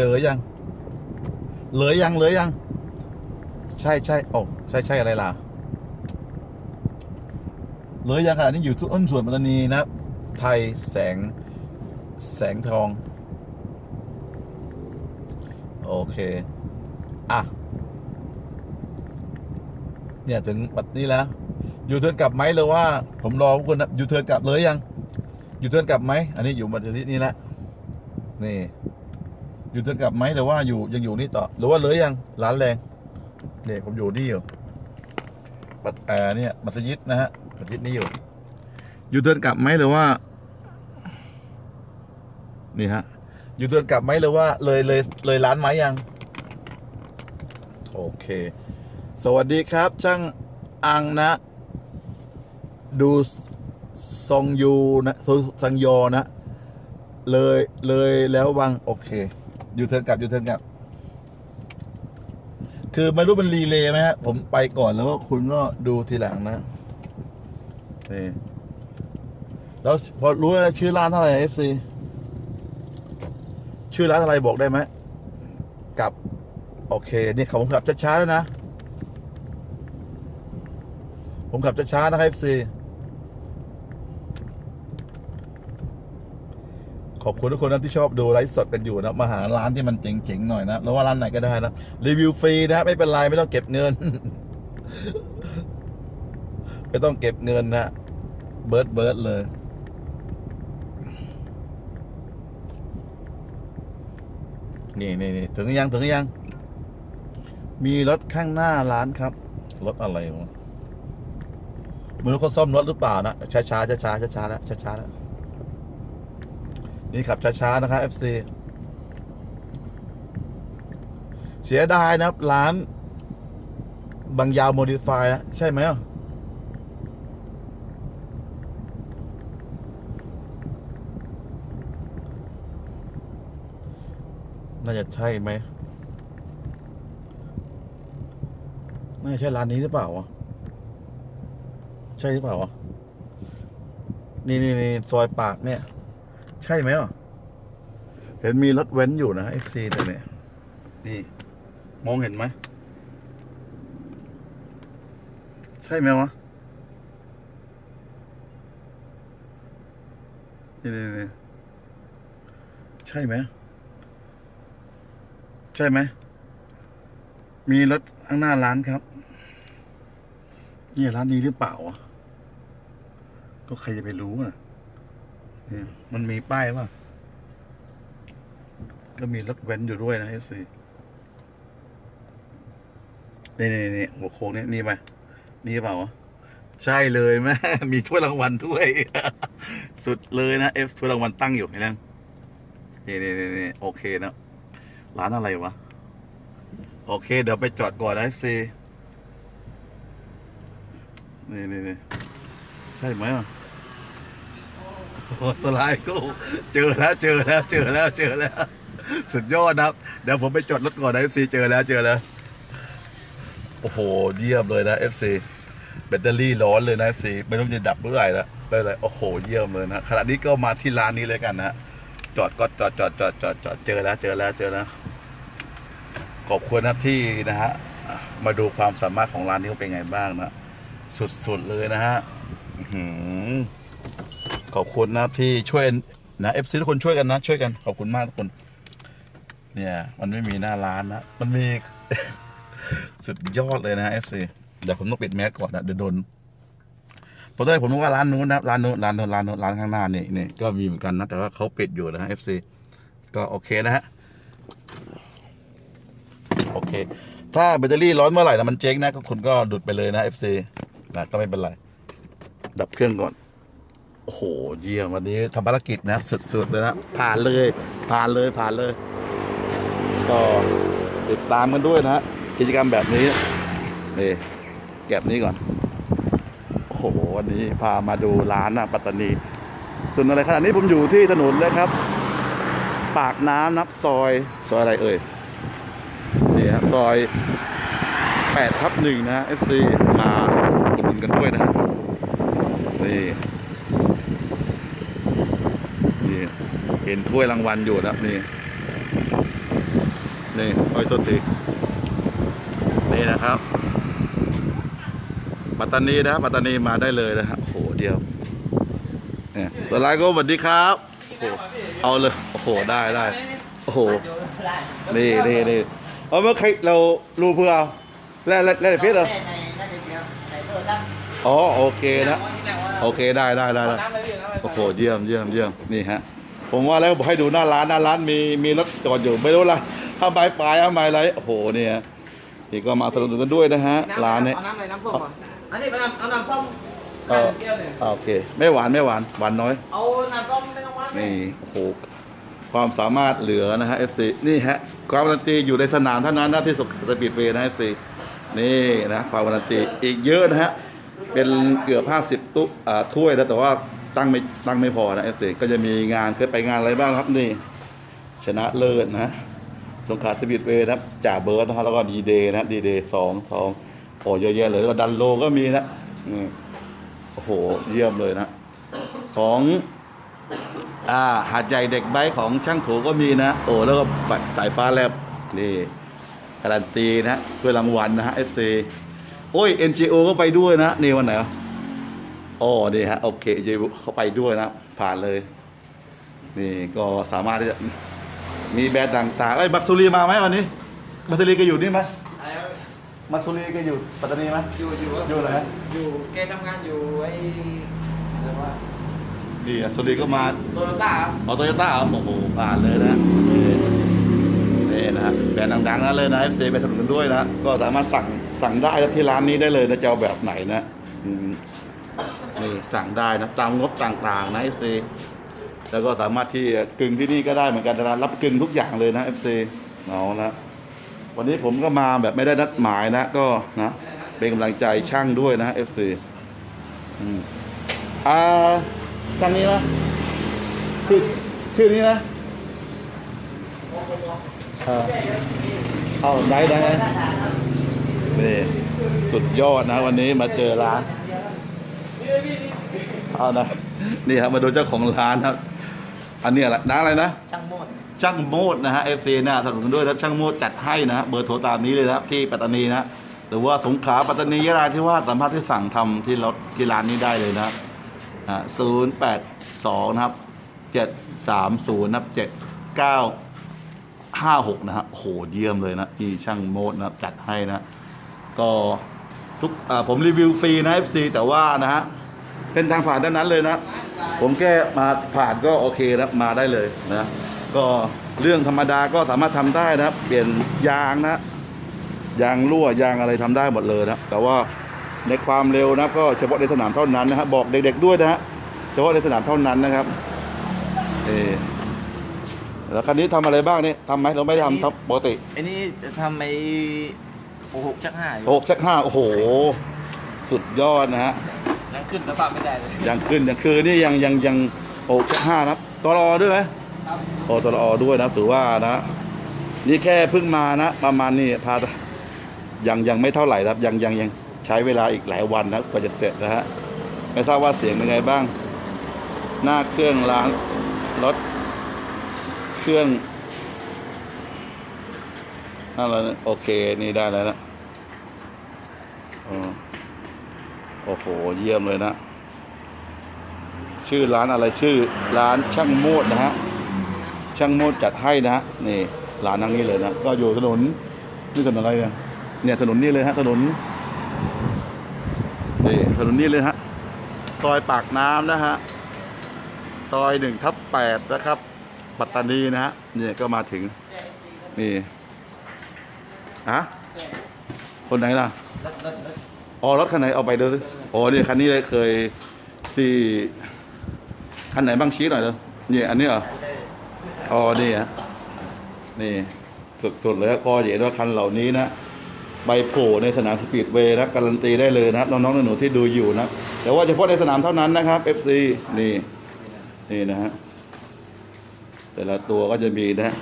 เจอยังเหลยยังเหลยยัง ใช่ใช่โอ้ใช่ใช่อะไรล่ะเหลยยังขนาดนี้อยู่ทุกอ้นส่วนปัตตานีนะ ไทยแสงแสงทอง โอเค อะ เนี่ยถึงปัดนี้แล้วอยู่เทิร์นกลับไหมหรือว่า ผมรอพวกคุณนะอยู่เทิร์นกลับเลยยังอยู่เทิร์นกลับไหมอันนี้อยู่มาถึงที่นี่แล้วนี่ อยู่เทินกลับไหมหรือว่าอยู่ยังอยู่นี่ต่อ หรือว่าเลยยังร้านแรงเนี่ยผมอยู่นี่อยู่ปัดแอร์เนี่ยมัสยิดนะฮะมัสยิดนี้อยู่ อยู่เทินกลับไหมหรือว่า นี่ฮะ อยู่เทินกลับไหมหรือว่า เลยเลยเลยร้านไหมยัง โอเค สวัสดีครับ ช่างอังนะ ดูซองยูนะซังโยนะ เลยเลยแล้ววัง โอเค ยู่เทิร์นกลับอยู่เทิร์นกลับ คือไม่รู้เป็นรีเลย์ไหมฮะ ผมไปก่อนแล้วก็คุณก็ดูทีหลังนะนี่แล้วพอรู้แล้วชื่อร้านเท่าไหร่เอฟซีชื่อร้านอะไรบอกได้ไหมกลับ โอเค นี่เขาผมขับช้าๆแล้วนะ ผมขับช้าๆนะครับ FC อบคุณทุกคนนะที่ชอบดูไลฟ์สดกันอยู่นะมาหาร้านที่มันเจ๋งๆหน่อยนะแล้วว่าร้านไหนก็ได้นะรีวิวฟรีนะไม่เป็นไรไม่ต้องเก็บเงินไม่ต้องเก็บเงินนะเบิร์ดเบิร์ดเลยนี่นี่นี่ถึงยังถึงยัง มีรถข้างหน้าร้านครับ รถอะไรวะม่รู้เขาซ่อมรถหรือเปล่านะช้าช้าช้าช้าช้าช้าแล้วช้าช้าแล้ว นี่ขับช้าๆ นะครับ FC เสียดายนะครับ ร้าน บางยาวโมดิฟายนะใช่ไหมอะน่าจะใช่ไหม น่าจะใช่ร้านนี้หรือเปล่าวะใช่หรือเปล่าวะนี่นี่นี่ซอยปากเนี่ย ใช่ไหมอะเห็นมีรถเว้นอยู่นะ FC แต่เนี่ยนี่มองเห็นไหม ใช่ไหมวะ นี่นี่นี่ใช่ไหม ใช่ไหม มีรถข้างหน้าร้านครับ นี่ร้านนี้หรือเปล่า ก็ใครจะไปรู้อะ มันมีป้ายป่ะ ก็มีรถเว้นอยู่ด้วยนะเอฟซีนี่นี่นี่หัวโค้งนี่นี่ไหมนี่เปล่าวะใช่เลยแม่มีถ้วยรางวัลด้วย สุดเลยนะเอฟถ้วยรางวัลตั้งอยู่เห็นไหมนี่นี่นี่นี่โอเคนะร้านอะไรวะ โอเค เดี๋ยวไปจอดก่อนนะเอฟซีนี่นี่นี่ใช่ไหมอะ โอ้สไลด์กูเจอแล้วเจอแล้วเจอแล้วเจอแล้ว สุดยอดนะครับ เดี๋ยวผมไปจอดรถก่อนนะเอฟซีเจอแล้วเจอแล้ว โอ้โห เยี่ยมเลยนะเอฟซีแบตเตอรี่ร้อนเลยนะเอฟซีไม่รู้จะดับเมื่อไหร่แล้วไปเลยโอ้โห เยี่ยมเลยนะขณะนี้ก็มาที่ร้านนี้เลยกันนะจอดก็จอดจอดจอดจอดจอดเจอแล้วเจอแล้วเจอแล้วขอบคุณนะที่นะฮะมาดูความสามารถของร้านนี้เป็นไงบ้างนะ สุดๆเลยนะฮะอื ขอบคุณนะครับที่ช่วยนะเอฟซีทุกคนช่วยกันนะ ช่วยกันขอบคุณมากทุกคน เนี่ย มันไม่มีหน้าร้านนะมันมี สุดยอดเลยนะเอฟซีเดี๋ยวผมต้องปิดแมสก่อนนะเดี๋ยวโดนผมตอนแรกผมนึกว่าร้านนู้นนะร้านนู้นร้านนู้นร้านนู้นร้านข้างหน้านี่นี่ก็มีเหมือนกันนะแต่ว่าเขาปิดอยู่นะเอฟซีก็โอเคนะฮะโอเค ถ้าแบตเตอรี่ร้อนเมื่อไหร่นะมันเจ๊งนะก็คุณก็ดุดไปเลยนะ FC นะก็ไม่เป็นไร ดับเครื่องก่อน โอ้โห เยี่ยมวันนี้ทำภารกิจนะ สุดๆเลยนะ ผ่านเลย ผ่านเลยผ่านเลย ก็ติดตามกันด้วยนะฮะกิจกรรมแบบนี้นี่เก็บนี้ก่อน โอ้โห วันนี้พามาดูร้านนะปัตตานี ส่วนอะไรขนาดนี้ผมอยู่ที่ถนนเลยครับ ปากน้ำนับซอยซอยอะไรเอ่ยนี่ฮะซอย8ทับหนึ่งนะ FC มาอุดหนุนกันด้วยนะฮะนี่นี่ เห็นถ้วยรางวัลอยู่นะครับนี่ นี่โอ้ยต้นทีนี่นะครับ ปัตตานีนะปัตตานีมาได้เลยนะฮะโอ้โหเดียวเนี่ยตัวไลน์ก็สวัสดีครับโอ้โหเอาเลยโอ้โหได้ได้โอ้โหนี่นี่นี่เอาเมื่อใครเรารูเพื่อแล้วแล้วแล้วเฟซเหรออ๋อโอเคนะ โอเคได้ได้ได้ได้โอ้โหเยี่ยมเยี่ยมเยี่ยมนี่ฮะ ผมว่าแล้วบอกให้ดูหน้าร้านหน้าร้านมีมีรถจอดอยู่ไม่รู้ละถ้าปลายปลายเอาไม้อะไรโอ้โหเนี่ยนี่ก็มาสนับสนุนกันด้วยนะฮะร้านเนี้เอาน้ำอะไรน้ำส้มเหรออันนี้เป็นน้ำเอาน้ำส้มเออเปรี้ยวเนี่ยอ่าโอเค ไม่หวานไม่หวานหวานน้อย เอาน้ำส้มไม่ต้องหวานนี่โอ้โหความสามารถเหลือนะฮะ FC นี่ฮะความการันตีอยู่ในสนามเท่านั้นนะที่สุดสปีดเวย์นะ FC นี่นะความการันตีอีกเยอะนะฮะเป็นเกือบ 50 ตุ๊อ่าถ้วยนะแต่ว่า ตั้งไม่ตั้งไม่พอนะ FC ก็จะมีงานเคยไปงานอะไรบ้างครับนี่ ชนะเลิศนะสงขลาสปีดเวย์นะครับจ่าเบิร์ดนะครับแล้วก็ดีเดย์นะครับดีเดย์สองทองโอ้เยอะแยะเลยแล้วก็ดันโลก็มีนะโอ้โหเยี่ยมเลยนะ ของอ่าหาดใหญ่เด็กไบของช่างถูก็มีนะ โอ้แล้วก็สายฟ้าแลบนี่การันตีนะเพื่อรางวัลนะฮะ FC โอ้ย NGO ก็ไปด้วยนะนี่วันไหน วะอ๋อนี่ฮะโอเค NGO เขาไปด้วยนะ ผ่านเลย นี่ก็สามารถที่จะมีแบรนด์ต่างๆเอ้ยบักซูรีมาไหมวันนี้ บักซูรีก็อยู่นี่ไหมอะไรวะบักซูรีก็อยู่ปัตตานีไหม อยู่อยู่อยู่ไหน อยู่แกทำงานอยู่ไอ้อะไรวะนี่บักซูรีก็มาโตโยต้าครับเอาโตโยต้าโอ้โหผ่านเลยนะนี่นี่นะฮะแบรนด์ดังๆนั้นเลยนะ FC ไปสนับสนุนด้วยนะ ก็สามารถสั่งสั่งได้นะที่ร้านนี้ได้เลยนะจะเอาแบบไหนนะอืม นี่สั่งได้นะตามงบต่างๆนะ FC แล้วก็สามารถที่กึ่งที่นี่ก็ได้เหมือนกันนะรับกึ่งทุกอย่างเลยนะ FC เอานะวันนี้ผมก็มาแบบไม่ได้นัดหมายนะ ก็นะเป็นกำลังใจช่างด้วยนะ FC อืมอ่าช่างนี้นะชื่อชื่อนี้นะเออเอาไหนไหนไหนนี่สุดยอดนะ วันนี้มาเจอร้าน เอานะนี่ครับมาดูเจ้าของร้านครับ อันนี้อะไรน้าอะไรนะ ช่างโมด ช่างโมดนะฮะ FC นะสนับสนุนด้วยนะช่างโมดจัดให้นะฮะเบอร์โทรตามนี้เลยนะที่ปัตตานีนะหรือว่าสงขลาปัตตานียะลาที่ว่าสามารถที่สั่งทำที่รถที่ร้านนี้ได้เลยนะอ่าศูนย์แปดสองนะครับเจ็ดสามศูนย์นะครับเจ็ดเก้าห้าหกนะฮะโอ้โหเยี่ยมเลยนะนี่ช่างโมดนะจัดให้นะ ก็ทุกอ่าผมรีวิวฟรีนะ FC แต่ว่านะฮะ เป็นทางผ่านด้านนั้นเลยนะ ผมแค่มาผ่านก็โอเคนะมาได้เลยนะ ก็เรื่องธรรมดาก็สามารถทำได้นะครับเปลี่ยนยางนะยางรั่วยางอะไรทำได้หมดเลยนะแต่ว่าในความเร็วนะก็เฉพาะในสนามเท่านั้นนะฮะบอกเด็กๆด้วยนะฮะเฉพาะในสนามเท่านั้นนะครับเออแล้วคันนี้ทำอะไรบ้างนี่ทำไหมเราไม่ได้ทำทับปกติไอ้นี่ทำไอ้โอ้โหชักห้าอยู่หกชักห้าโอ้โห สุดยอดนะฮะ ยังขึ้นสภาพไม่ได้เลยยังขึ้นยังคือนี่ยังยังยังหกชักห้านะครับตลอด้วยไหมครับโอตลอด้วยนะถือว่านะ นี่แค่เพิ่งมานะ ประมาณนี้พายังยังไม่เท่าไหร่ครับ ยังยังยังใช้เวลาอีกหลายวันนะกว่าจะเสร็จนะฮะไม่ทราบว่าเสียงเป็นไงบ้าง หน้าเครื่องล้างรถเครื่องอะไรนะโอเคนี่ได้แล้วนะอ๋อ โอ้โห เยี่ยมเลยนะ ชื่อร้านอะไรชื่อ ร้านช่างโมดนะฮะ ช่างโมดจัดให้นะฮะ นี่ร้านนั่งนี้เลยนะ ก็อยู่ถนนนี่ถนนอะไรเนี่ย เนี่ยถนนนี่เลยฮะ ถนน นี่ถนนนี่เลยฮะ ซอยปากน้ำนะฮะ ซอยหนึ่งทับแปดนะครับ ปัตตานีนะฮะ เนี่ยก็มาถึง นี่ฮะคนไหนล่ะ อ๋อ รถคันไหนเอาไปเด้อ อ๋อนี่คันนี้เลยเคยที่คันไหนบ้างชี้หน่อยเลยนี่อันนี้เหรออ๋อนี่ฮะนี่สุดๆเลยครับพอเห็นว่าคันเหล่านี้นะใบโผล่ในสนามสปีดเวย์นะการันตีได้เลยนะครับน้องๆหนูๆที่ดูอยู่นะแต่ว่าเฉพาะในสนามเท่านั้นนะครับ FC นี่นี่นะฮะแต่ละตัวก็จะมีนะ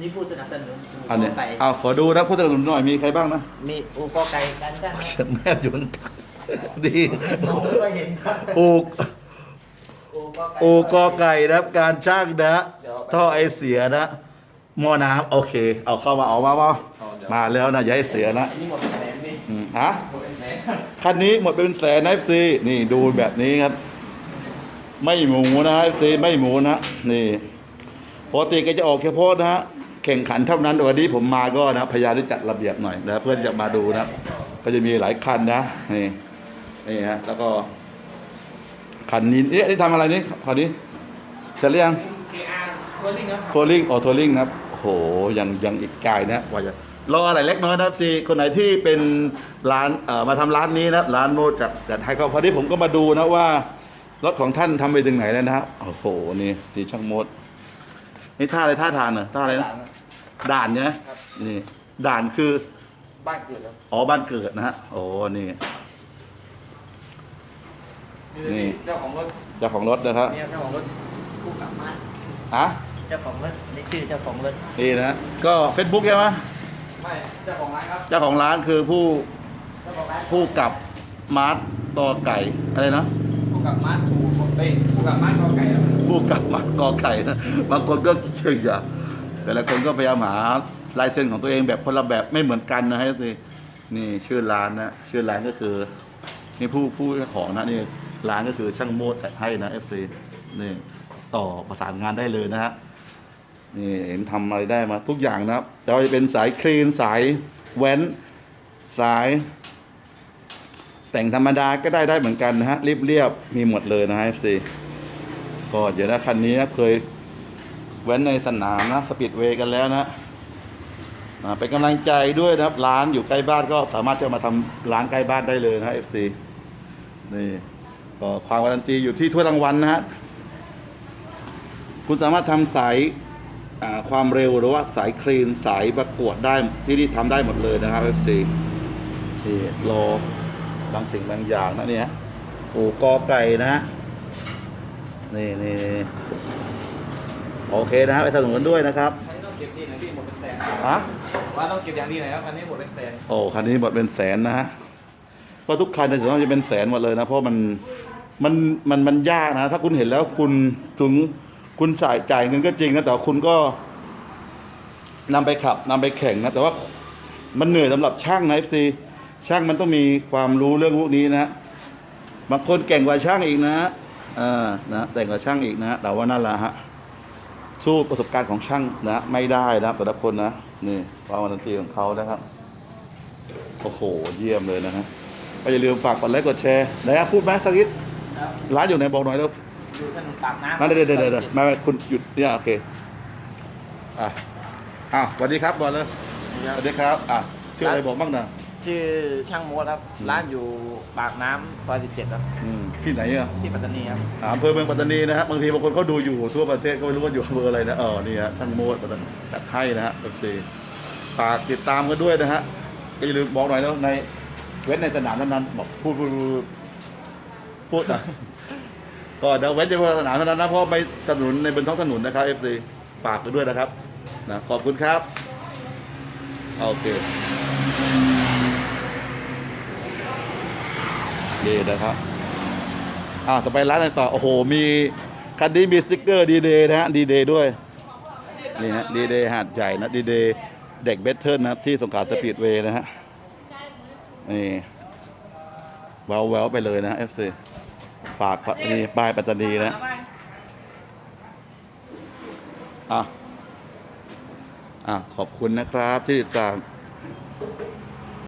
นี่ไม่เห็นไม่เห็นอ่าอันนี้ผู้สนับสนุนอันเนี้ยไก่เอาขอดูนะผู้สนับสนุนหน่อยมีใครบ้างนะมีอูกอไก่การจ้างเฉียนแม่ยนต์ดีผมก็เห็นครับอูกอูกอไก่อูกอไก่นะครับการช่างนะท่อไอเสียนะหม้อน้ำโอเค เอาเข้ามาเอามามาเอาเดี๋ยวมาแล้วนะอย่าให้เสียนะอันนี้หมดเป็นแสนนี่อืมฮะหมดเป็นแสนคันนี้หมดเป็นแสนนะเอฟซีนี่ดูแบบนี้ครับ ไม่หมูนะเอฟซีไม่หมูนะนี่ปกติก็จะออกแค่โพสนะฮะ แข่งขันเท่านั้นแต่วันนี้ผมมาก็นะพยายามที่จัดระเบียบหน่อยนะเพื่อนจะมาดูนะ ก็จะมีหลายคันนะนี่นี่ฮะแล้วก็คันนี้เอ๊ะนี่ทำอะไรนี่คันนี้เสร็จหรือยัง KR ทัวริงครับทัวริงออทัวริงนะครับโอ้โหยังยังอีกไกลนะกว่าจะรออะไรเล็กน้อยนะครับซีคนไหนที่เป็นร้านเอ่อมาทำร้านนี้นะร้านโมดจัดจัดให้เขาพอดีผมก็มาดูนะว่ารถของท่านทำไปถึงไหนแล้วนะครับโอ้โหนี่นี่ช่างโมด นี่ท่าอะไรท่าทานเหรอท่าอะไรนะด่านเนี่ยนี่ด่านคือบ้านเกิดครับอ๋อบ้านเกิดนะฮะโอ้นี่นี่นี่เจ้าของรถเจ้าของรถนะครับเนี่ยเจ้าของรถผู้กลับมาอะเจ้าของรถนี่ชื่อเจ้าของรถนี่นะก็ Facebook ใช่ไหมไม่เจ้าของร้านครับเจ้าของร้านคือผู้เจ้าของร้านผู้กับมาร์ตตอไก่อะไรนะผู้กับมาร์ทผู้เอ้ยผู้กับมาร์ทกอไก่ ครับผู้กับมาร์ตกอไก่นะบางคนก็เชื่อแต่ละคนก็พยายามหาลายเซ็นของตัวเองแบบคนละแบบไม่เหมือนกันนะฮะสินี่ชื่อร้านนะชื่อร้านก็คือนี่ผู้ผู้เจ้าของนะนี่ร้านก็คือช่างโมดให้นะเอฟซีนี่ต่อประสานงานได้เลยนะฮะนี่เห็นทำอะไรได้มาทุกอย่างนะครับแต่ว่าจะเป็นสายคลีนสายแว้นสายแต่งธรรมดาก็ได้ได้เหมือนกันนะฮะเรียบๆมีหมดเลยนะฮะ FC ก็เดี๋ยวนะคันนี้นะเคยแว้นในสนามนะสปีดเวย์กันแล้วนะอ่าเป็นกำลังใจด้วยนะครับร้านอยู่ใกล้บ้านก็สามารถจะมาทำร้านใกล้บ้านได้เลยนะ FC นี่ก็ความการันตีอยู่ที่ถ้วยรางวัลนะฮะคุณสามารถทำสายความเร็วหรือว่าสายคลีนสายประกวดได้ที่นี่ทำได้หมดเลยนะครับ FC นี่รอบางสิ่งบางอย่างนะเนี่ยโอ้กอไก่นะ นี่นี่นี่โอเคนะครับไปสนุนกันด้วยนะครับอันนี้ต้องเก็บดีหน่อยพี่หมดเป็นแสนฮะว่าต้องเก็บอย่างดีหน่อยครับอันนี้หมดเป็นแสนโอ้คันนี้หมดเป็นแสนนะฮะเพราะทุกคันในส่วนมากจะเป็นแสนหมดเลยนะเพราะมันมันมันมันยากนะ ถ้าคุณเห็นแล้วคุณถึงคุณจ่ายจ่ายเงินก็จริงนะแต่ว่าคุณก็นำไปขับนำไปแข่งนะแต่ว่ามันเหนื่อยสำหรับช่างนะ FC ช่างมันต้องมีความรู้เรื่องพวกนี้นะบางคนเก่งกว่าช่างอีกนะ อ่านะแต่งกว่าช่างอีกนะแต่ว่านั่นแหละฮะสู้ประสบการณ์ของช่างนะไม่ได้นะแต่ละคนนะนี่ความวันตีของเขานะครับโอ้โหเยี่ยมเลยนะฮะก็อย่าลืมฝากกดไลค์กดแชร์ไหนอะพูดไหมสักนิดครับร้านอยู่ไหนบอกหน่อยแล้วอยู่ถนนปากน้ำนั่นเดี๋ยวเดี๋ยวเดี๋ยวเดี๋ยวไม่ไม่คุณหยุดเนี่ยโอเคอะอ้าวสวัสดีครับบอลเลยสวัสดีครับอะชื่ออะไรบอกบ้างนะ ชื่อช่างโมดครับอืมร้านอยู่ปากน้ำซอย17ครับอืมที่ไหนอะที่ปัตตานีครับอ่าอำเภอเมืองปัตตานีนะฮะบางทีบางคนเขาดูอยู่ทั่วประเทศก็ไม่รู้ว่าอยู่อำเภออะไรนะเออนี่ฮะช่างโมดปัตตานีจัดให้นะฮะเอฟซีฝากติดตามกันด้วยนะฮะก็อย่าลืมบอกหน่อยแล้วในเว้นในสนามนั้นๆบอกพูดพูดพูดพูดนะก็เดี๋ยวเว้นจะสนามเท่านั้นนะเพราะไปถนนในบนท้องถนนนะครับเอฟซีฝากกันด้วยนะครับนะขอบคุณครับ โอเค ดีนะครับอ่าต่อไปร้านอะไรต่อ โอ้โห มีคันนี้มีสติ๊กเกอร์ดีเดย์นะฮะดีเดย์ด้วย นี่ฮะดีเดย์หาดใหญ่นะดีเดย์เด็กเบสเทิลนะที่สงขลาสปีดเวย์นะฮะ นี่แววแววไปเลยนะเอฟซีฝากปัตตานีป้ายปัตตานีนะอะอะขอบคุณนะครับที่ติดตาม